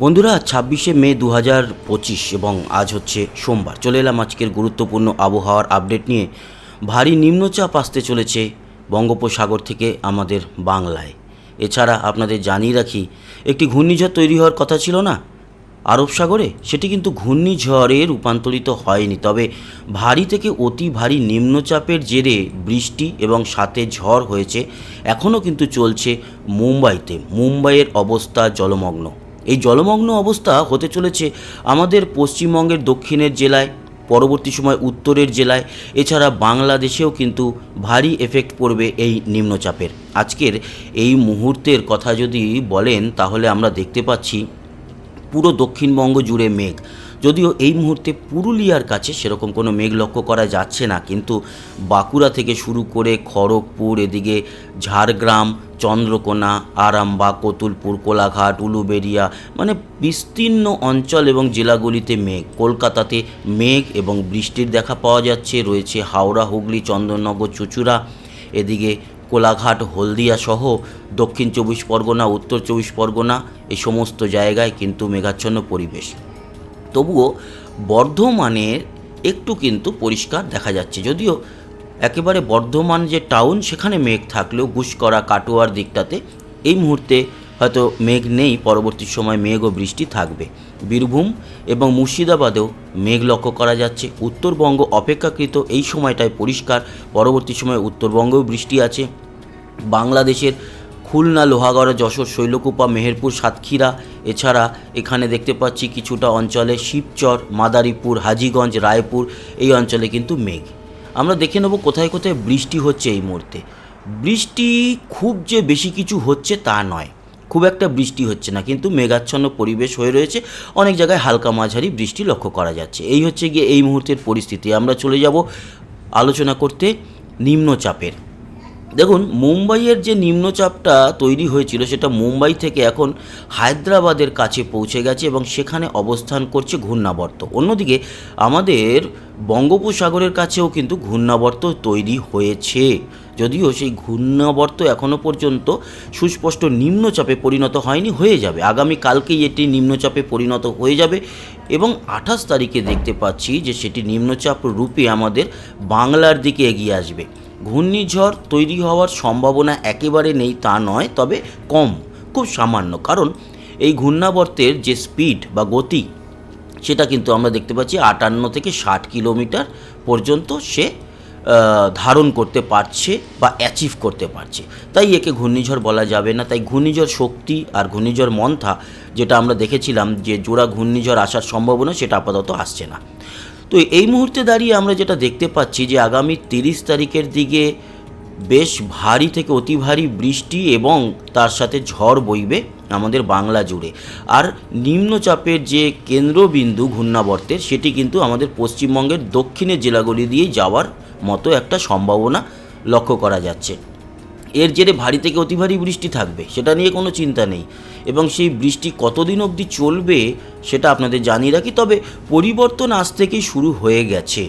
বন্ধুরা, ছাব্বিশে মে দু পঁচিশ এবং আজ হচ্ছে সোমবার। চলে এলাম আজকের গুরুত্বপূর্ণ আবহাওয়ার আপডেট নিয়ে। ভারী নিম্নচাপ আসতে চলেছে বঙ্গোপসাগর থেকে আমাদের বাংলায়। এছাড়া আপনাদের জানিয়ে রাখি, একটি ঘূর্ণিঝড় তৈরি হওয়ার কথা ছিল না? আরব সাগরে? সেটি কিন্তু ঘূর্ণিঝড়ে রূপান্তরিত হয়নি। তবে ভারী থেকে অতি ভারী নিম্নচাপের জেরে বৃষ্টি এবং সাথে ঝড় হয়েছে। এখনও কিন্তু চলছে মুম্বাইতে। মুম্বাইয়ের অবস্থা জলমগ্ন। এই জলমগ্ন অবস্থা হতে চলেছে আমাদের পশ্চিমবঙ্গের দক্ষিণের জেলায়, পরবর্তী সময় উত্তরের জেলায়। এছাড়া বাংলাদেশেও কিন্তু ভারী এফেক্ট পড়বে এই নিম্নচাপের। আজকের এই মুহূর্তের কথা যদি বলেন, তাহলে আমরা দেখতে পাচ্ছি পুরো দক্ষিণবঙ্গ জুড়ে মেঘ। যদিও এই মুহূর্তে পুরুলিয়ার কাছে সেরকম কোনো মেঘ লক্ষ্য করা যাচ্ছে না, কিন্তু বাঁকুড়া থেকে শুরু করে খড়গপুর, এদিকে ঝাড়গ্রাম, চন্দ্রকোনা, আরামবাগ, কতুলপুর, কোলাঘাট উলুবেড়িয়া মানে বিস্তীর্ণ অঞ্চল এবং জেলাগুলিতে মেঘ। কলকাতাতে মেঘ এবং বৃষ্টির দেখা পাওয়া যাচ্ছে, রয়েছে হাওড়া, হুগলি, চন্দননগর, চুচুড়া, এদিকে কোলাঘাট হলদিয়া সহ দক্ষিণ চব্বিশ পরগনা, উত্তর চব্বিশ পরগনা এই সমস্ত জায়গায় কিন্তু মেঘাচ্ছন্ন পরিবেশ। তবুও বর্ধমানের একটু কিন্তু পরিষ্কার দেখা যাচ্ছে। যদিও একেবারে বর্ধমান যে টাউন, সেখানে মেঘ থাকলেও গুসকরা কাটোয়ার দিকটাতে এই মুহূর্তে হয়তো মেঘ নেই, পরবর্তী সময় মেঘ ও বৃষ্টি থাকবে। বীরভূম এবং মুর্শিদাবাদেও মেঘ লক্ষ্য করা যাচ্ছে। উত্তরবঙ্গ অপেক্ষাকৃত এই সময়টায় পরিষ্কার, পরবর্তী সময়ে উত্তরবঙ্গেও বৃষ্টি আছে। বাংলাদেশের খুলনা, লোহাগড়া, যশোর, শৈলকুপা, মেহেরপুর, সাতক্ষীরা, এছাড়া এখানে দেখতে পাচ্ছি কিছুটা অঞ্চলে শিবচর, মাদারীপুর, হাজিগঞ্জ, রায়পুর, এই অঞ্চলে কিন্তু মেঘ। আমরা দেখে নেব কোথায় কোথায় বৃষ্টি হচ্ছে এই মুহূর্তে। বৃষ্টি খুব যে বেশি কিছু হচ্ছে তা নয়। খুব একটা বৃষ্টি হচ্ছে না, কিন্তু মেঘাচ্ছন্ন পরিবেশ হয়ে রয়েছে। অনেক জায়গায় হালকা মাঝারি বৃষ্টি লক্ষ্য করা যাচ্ছে। এই হচ্ছে গিয়ে এই মুহূর্তের পরিস্থিতি। আমরা চলে যাব আলোচনা করতে নিম্নচাপের। দেখুন, মুম্বাইয়ের যে নিম্নচাপটা তৈরি হয়েছিল, সেটা মুম্বাই থেকে এখন হায়দ্রাবাদের কাছে পৌঁছে গেছে এবং সেখানে অবস্থান করছে ঘূর্ণাবর্ত। অন্যদিকে, আমাদের বঙ্গোপসাগরের কাছেও কিন্তু ঘূর্ণাবর্ত তৈরি হয়েছে। যদিও সেই ঘূর্ণাবর্ত এখনও পর্যন্ত সুস্পষ্ট নিম্নচাপে পরিণত হয়নি, হয়ে যাবে। আগামী কালকেই এটি নিম্নচাপে পরিণত হয়ে যাবে এবং আঠাশ তারিখে দেখতে পাচ্ছি যে সেটি নিম্নচাপ রূপে আমাদের বাংলার দিকে এগিয়ে আসবে। ঘূর্ণিঝড় তৈরি হওয়ার সম্ভাবনা একেবারে নেই তা নয়, তবে কম, খুব সামান্য। কারণ এই ঘূর্ণাবর্তের যে স্পিড বা গতি, সেটা কিন্তু আমরা দেখতে পাচ্ছি আটান্ন থেকে ষাট কিলোমিটার পর্যন্ত সে ধারণ করতে পারছে বা অ্যাচিভ করতে পারছে। তাই একে ঘূর্ণিঝড় বলা যাবে না। তাই ঘূর্ণিঝড় শক্তি আর ঘূর্ণিঝড় মন্থা, যেটা আমরা দেখেছিলাম যে জোড়া ঘূর্ণিঝড় আসার সম্ভাবনা, সেটা আপাতত আসছে না। তো এই মুহূর্তে দাঁড়িয়ে আমরা যেটা দেখতে পাচ্ছি যে আগামী তিরিশ তারিখের দিকে বেশ ভারী থেকে অতি ভারী বৃষ্টি এবং তার সাথে ঝড় বইবে আমাদের বাংলা জুড়ে। আর নিম্নচাপের যে কেন্দ্রবিন্দু ঘূর্ণাবর্তের, সেটি কিন্তু আমাদের পশ্চিমবঙ্গের দক্ষিণের জেলাগুলি দিয়েই যাওয়ার মতো একটা সম্ভাবনা লক্ষ্য করা যাচ্ছে। এর জেরে ভারী থেকে অতি ভারী বৃষ্টি থাকবে, সেটা নিয়ে কোনো চিন্তা নেই। এবং সেই বৃষ্টি কতদিন অবধি চলবে, সেটা আপনাদের জানিয়ে রাখি, তবে পরিবর্তন আজ থেকেই শুরু হয়ে গেছে।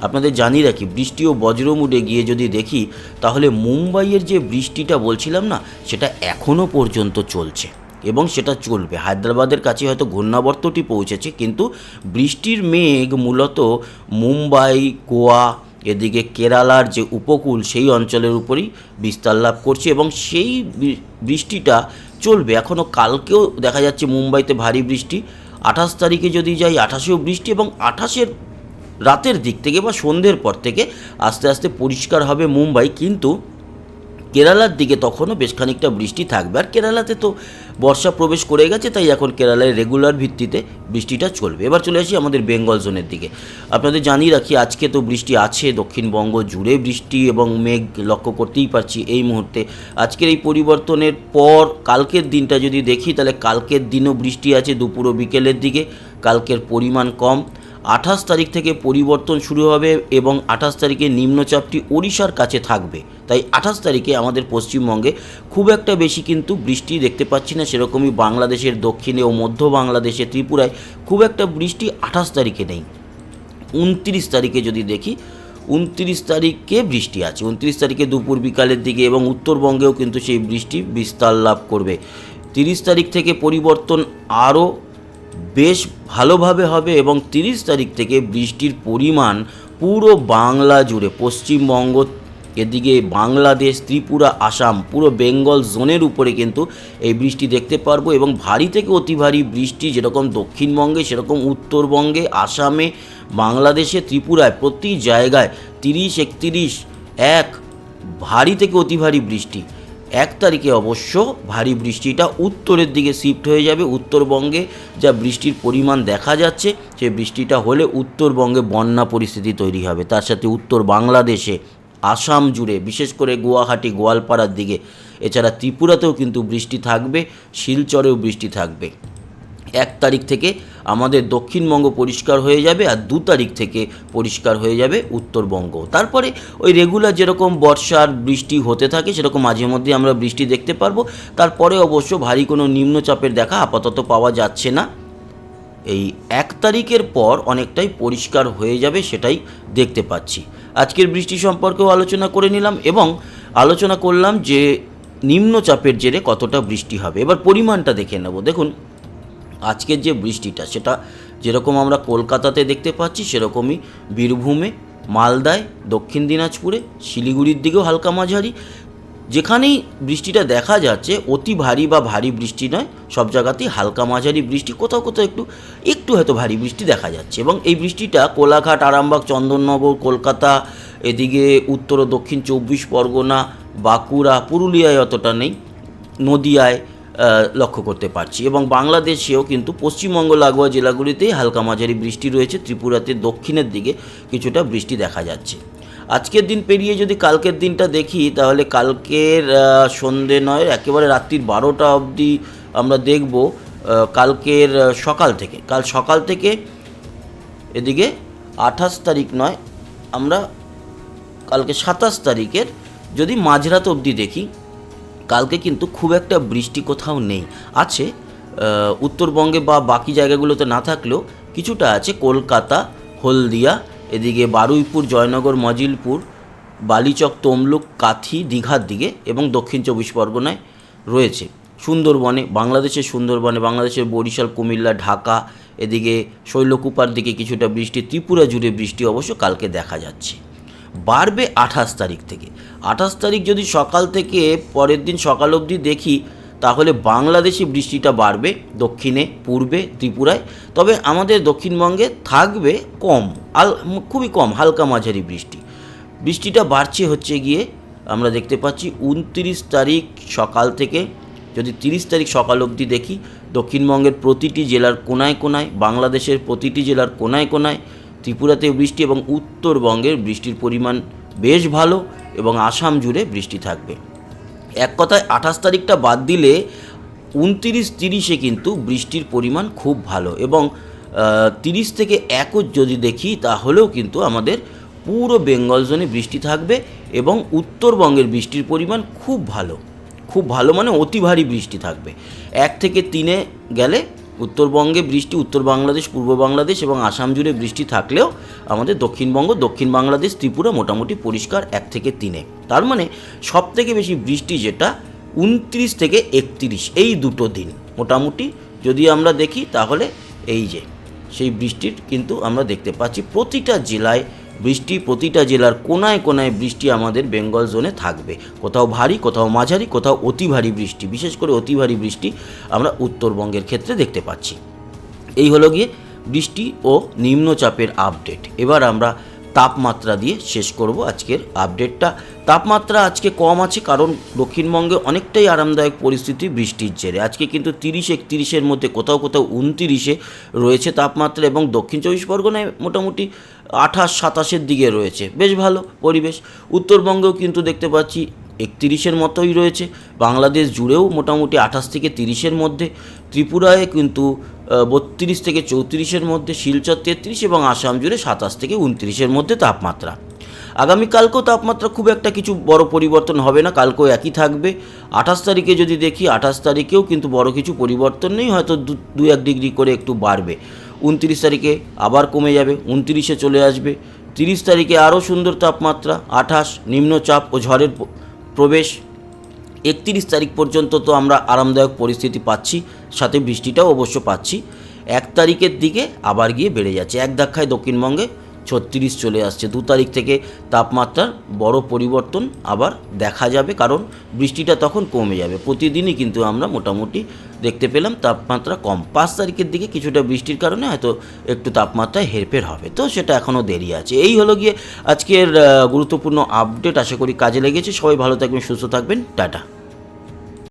আপনাদের জানিয়ে রাখি, বৃষ্টি ও বজ্রমুডে গিয়ে যদি দেখি, তাহলে মুম্বাইয়ের যে বৃষ্টিটা বলছিলাম না, সেটা এখনও পর্যন্ত চলছে। এবং সেটা চলবে। হায়দ্রাবাদের কাছে হয়তো ঘূর্ণাবর্তটি পৌঁছেছে, কিন্তু বৃষ্টির মেঘ মূলত মুম্বাই, গোয়া এদিকে কেরালার যে উপকূল, সেই অঞ্চলের উপরই বিস্তার লাভ করছে এবং সেই বৃষ্টিটা চলবে। এখনও কালকেও দেখা যাচ্ছে মুম্বাইতে ভারী বৃষ্টি। আঠাশ তারিখে যদি যাই, আঠাশেও বৃষ্টি এবং আঠাশের রাতের দিক থেকে বা সন্ধ্যের পর থেকে আস্তে আস্তে পরিষ্কার হবে মুম্বাই। কিন্তু কেরালার দিকে তখনও বেশ খানিকটা বৃষ্টি থাকবে। আর কেরালাতে তো বর্ষা প্রবেশ করে গেছে, তাই এখন কেরালায় রেগুলার ভিত্তিতে বৃষ্টিটা চলবে। এবার চলে আসি আমাদের বেঙ্গল জোনের দিকে। আপনাদের জানিয়ে রাখি, আজকে তো বৃষ্টি আছে, দক্ষিণবঙ্গ জুড়ে বৃষ্টি এবং মেঘ লক্ষ্য করতেই পারছি এই মুহূর্তে। আজকের এই পরিবর্তনের পর কালকের দিনটা যদি দেখি, তাহলে কালকের দিনও বৃষ্টি আছে দুপুর ও বিকেলের দিকে। কালকের পরিমাণ কম। আঠাশ তারিখ থেকে পরিবর্তন শুরু হবে এবং আঠাশ তারিখে নিম্নচাপটি ওড়িশার কাছে থাকবে। তাই আঠাশ তারিখে আমাদের পশ্চিমবঙ্গে খুব একটা বেশি কিন্তু বৃষ্টি দেখতে পাচ্ছি না। সেরকমই বাংলাদেশের দক্ষিণে ও মধ্য বাংলাদেশে ত্রিপুরায় খুব একটা বৃষ্টি আঠাশ তারিখে নেই। উনত্রিশ তারিখে যদি দেখি, উনত্রিশ তারিখে বৃষ্টি আছে। উনত্রিশ তারিখে দুপুর বিকালের দিকে এবং উত্তরবঙ্গেও কিন্তু সেই বৃষ্টি বিস্তার লাভ করবে। তিরিশ তারিখ থেকে পরিবর্তন আরও বেশ ভালোভাবে হবে এবং তিরিশ তারিখ থেকে বৃষ্টির পরিমাণ পুরো বাংলা জুড়ে, পশ্চিমবঙ্গ, এদিকে বাংলাদেশ, ত্রিপুরা, আসাম, পুরো বেঙ্গল জোনের উপরে কিন্তু এই বৃষ্টি দেখতে পারব এবং ভারী থেকে অতি ভারী বৃষ্টি যেরকম দক্ষিণবঙ্গে, সেরকম উত্তরবঙ্গে, আসামে, বাংলাদেশে, ত্রিপুরায় প্রতি জায়গায় তিরিশ, একত্রিশ, এক ভারী থেকে অতি ভারী বৃষ্টি। এক তারিখে অবশ্য ভারী বৃষ্টিটা উত্তরের দিকে শিফট হয়ে যাবে, উত্তরবঙ্গে যা বৃষ্টির পরিমাণ দেখা যাচ্ছে, সেই বৃষ্টিটা হলে উত্তরবঙ্গে বন্যা পরিস্থিতি তৈরি হবে। তার সাথে উত্তর বাংলাদেশে, আসাম জুড়ে, বিশেষ করে গুয়াহাটি, গোয়ালপাড়ার দিকে, এছাড়া ত্রিপুরাতেও কিন্তু বৃষ্টি থাকবে, শিলচরেও বৃষ্টি থাকবে। এক তারিখ থেকে আমাদের দক্ষিণবঙ্গ পরিষ্কার হয়ে যাবে আর দু তারিখ থেকে পরিষ্কার হয়ে যাবে উত্তরবঙ্গ। তারপরে ওই রেগুলার যেরকম বর্ষার বৃষ্টি হতে থাকে, সেরকম মাঝে মধ্যে আমরা বৃষ্টি দেখতে পারব। তারপরে অবশ্য ভারী কোনো নিম্নচাপের দেখা আপাতত পাওয়া যাচ্ছে না। এই এক তারিখের পর অনেকটাই পরিষ্কার হয়ে যাবে সেটাই দেখতে পাচ্ছি। আজকের বৃষ্টি সম্পর্কেও আলোচনা করে নিলাম এবং আলোচনা করলাম যে নিম্নচাপের জেরে কতটা বৃষ্টি হবে। এবার পরিমাণটা দেখে নেব। দেখুন আজকের যে বৃষ্টিটা, সেটা যেরকম আমরা কলকাতাতে দেখতে পাচ্ছি, সেরকমই বীরভূমে, মালদায়, দক্ষিণ দিনাজপুরে, শিলিগুড়ির দিকেও হালকা মাঝারি। যেখানেই বৃষ্টিটা দেখা যাচ্ছে, অতি ভারী বা ভারী বৃষ্টি নয়, সব জায়গাতেই হালকা মাঝারি বৃষ্টি, কোথাও কোথাও একটু একটু হয়তো ভারী বৃষ্টি দেখা যাচ্ছে। এবং এই বৃষ্টিটা কোলাঘাট, আরামবাগ, চন্দননগর, কলকাতা, এদিকে উত্তর ও দক্ষিণ চব্বিশ পরগনা, বাঁকুড়া, পুরুলিয়ায় অতটা নেই, নদিয়ায় লক্ষ্য করতে পারছি। এবং বাংলাদেশেও কিন্তু পশ্চিমবঙ্গ লাগোয়া জেলাগুলিতেই হালকা মাঝারি বৃষ্টি রয়েছে। ত্রিপুরাতে দক্ষিণের দিকে কিছুটা বৃষ্টি দেখা যাচ্ছে। আজকের দিন পেরিয়ে যদি কালকের দিনটা দেখি, তাহলে কালকের সন্ধে নয়, একেবারে রাত্রির বারোটা অবধি আমরা দেখব কালকের সকাল থেকে। কাল সকাল থেকে এদিকে আঠাশ তারিখ নয়, আমরা কালকে সাতাশ তারিখের যদি মাঝরাত অবধি দেখি কালকে কিন্তু খুব একটা বৃষ্টি কোথাও নেই। আছে উত্তরবঙ্গে বা বাকি জায়গাগুলোতে না থাকলেও কিছুটা আছে। কলকাতা, হলদিয়া, এদিকে বারুইপুর, জয়নগর, মজিলপুর, বালিচক, তমলুক, কাথি, দীঘার দিকে এবং দক্ষিণ চব্বিশ পরগনায় রয়েছে। সুন্দরবনে, বাংলাদেশের সুন্দরবনে, বাংলাদেশের বরিশাল, কুমিল্লা, ঢাকা, এদিকে শৈলকুপার দিকে কিছুটা বৃষ্টি, ত্রিপুরা জুড়ে বৃষ্টি অবশ্য কালকে দেখা যাচ্ছে। বাড়বে আঠাশ তারিখ থেকে। আঠাশ তারিখ যদি সকাল থেকে পরের দিন সকাল অবধি দেখি, তাহলে বাংলাদেশে বৃষ্টিটা বাড়বে, দক্ষিণে, পূর্বে, ত্রিপুরায়। তবে আমাদের দক্ষিণবঙ্গে থাকবে কম আল খুবই কম, হালকা মাঝারি বৃষ্টি। বৃষ্টিটা বাড়ছে হচ্ছে গিয়ে আমরা দেখতে পাচ্ছি উনত্রিশ তারিখ সকাল থেকে, যদি তিরিশ তারিখ সকাল অবধি দেখি, দক্ষিণবঙ্গের প্রতিটি জেলার কোনায় কোনায়, বাংলাদেশের প্রতিটি জেলার কোনায় কোনায় ত্রিপুরাতে বৃষ্টি এবং উত্তরবঙ্গের বৃষ্টির পরিমাণ বেশ ভালো এবং আসাম জুড়ে বৃষ্টি থাকবে। এক কথায় আঠাশ তারিখটা বাদ দিলে উনতিরিশ তিরিশে কিন্তু বৃষ্টির পরিমাণ খুব ভালো এবং তিরিশ থেকে একও যদি দেখি তাহলেও কিন্তু আমাদের পুরো বেঙ্গল জোনে বৃষ্টি থাকবে এবং উত্তরবঙ্গের বৃষ্টির পরিমাণ খুব ভালো। খুব ভালো মানে অতি ভারী বৃষ্টি থাকবে। এক থেকে তিনে গেলে উত্তরবঙ্গে বৃষ্টি, উত্তর বাংলাদেশ, পূর্ব বাংলাদেশ এবং আসাম জুড়ে বৃষ্টি থাকলেও আমাদের দক্ষিণবঙ্গ, দক্ষিণ বাংলাদেশ, ত্রিপুরা মোটামুটি পরিষ্কার এক থেকে তিনে। তার মানে সব থেকে বেশি বৃষ্টি যেটা উনত্রিশ থেকে একত্রিশ, এই দুটো দিন। মোটামুটি যদি আমরা দেখি তাহলে এই যে, সেই বৃষ্টির কিন্তু আমরা দেখতে পাচ্ছি প্রতিটা জেলায় বৃষ্টি প্রতিটা জেলার কোনায় কোনায় বৃষ্টি আমাদের বেঙ্গল জোনে থাকবে। কোথাও ভারী, কোথাও মাঝারি, কোথাও অতি ভারী বৃষ্টি। বিশেষ করে অতি ভারী বৃষ্টি আমরা উত্তরবঙ্গের ক্ষেত্রে দেখতে পাচ্ছি। এই হলো গিয়ে বৃষ্টি ও নিম্নচাপের আপডেট। এবার আমরা তাপমাত্রা দিয়ে শেষ করব আজকের আপডেটটা। তাপমাত্রা আজকে কম আছে কারণ দক্ষিণবঙ্গে অনেকটাই আরামদায়ক পরিস্থিতি, বৃষ্টির জেরে। আজকে কিন্তু তিরিশ, একত্রিশের মধ্যে কোথাও কোথাও উনতিরিশে রয়েছে তাপমাত্রা এবং দক্ষিণ চব্বিশ পরগনায় মোটামুটি আঠাশ সাতাশের দিকে রয়েছে। বেশ ভালো পরিবেশ। উত্তরবঙ্গেও কিন্তু দেখতে পাচ্ছি একত্রিশের মতোই রয়েছে। বাংলাদেশ জুড়েও মোটামুটি আঠাশ থেকে তিরিশের মধ্যে। ত্রিপুরায় কিন্তু বত্রিশ থেকে চৌত্রিশের মধ্যে, শিলচর তেত্রিশ এবং আসাম জুড়ে সাতাশ থেকে উনত্রিশের মধ্যে তাপমাত্রা। আগামীকালকেও তাপমাত্রা খুব একটা কিছু বড় পরিবর্তন হবে না, কালকেও একই থাকবে। আঠাশ তারিখে যদি দেখি, আঠাশ তারিখেও কিন্তু বড় কিছু পরিবর্তন নেই, হয়তো দু- এক ডিগ্রি করে একটু বাড়বে। উনত্রিশ তারিখে আবার কমে যাবে, উনত্রিশে চলে আসবে। তিরিশ তারিখে আরও সুন্দর তাপমাত্রা, আঠাশ, নিম্নচাপ ও ঝড়ের প্রবেশ। একত্রিশ তারিখ পর্যন্ত তো আমরা আরামদায়ক পরিস্থিতি পাচ্ছি, সাথে বৃষ্টিটাও অবশ্য পাচ্ছি। এক তারিখের দিকে আবার গিয়ে বেড়ে যাচ্ছে। এক ধাক্কায় দক্ষিণবঙ্গে ছত্রিশ চলে আসছে। দু তারিখ থেকে তাপমাত্রার বড় পরিবর্তন আবার দেখা যাবে, কারণ বৃষ্টিটা তখন কমে যাবে। প্রতিদিনই কিন্তু আমরা মোটামুটি দেখতে পেলাম তাপমাত্রা কম। পাঁচ তারিখের দিকে কিছুটা বৃষ্টির কারণে হয়তো একটু তাপমাত্রায় হেরফের হবে। তো সেটা এখনও দেরি আছে। এই হলো গিয়ে আজকের গুরুত্বপূর্ণ আপডেট আশা করি কাজে লেগেছে। সবাই ভালো থাকবেন, সুস্থ থাকবেন। টাটা।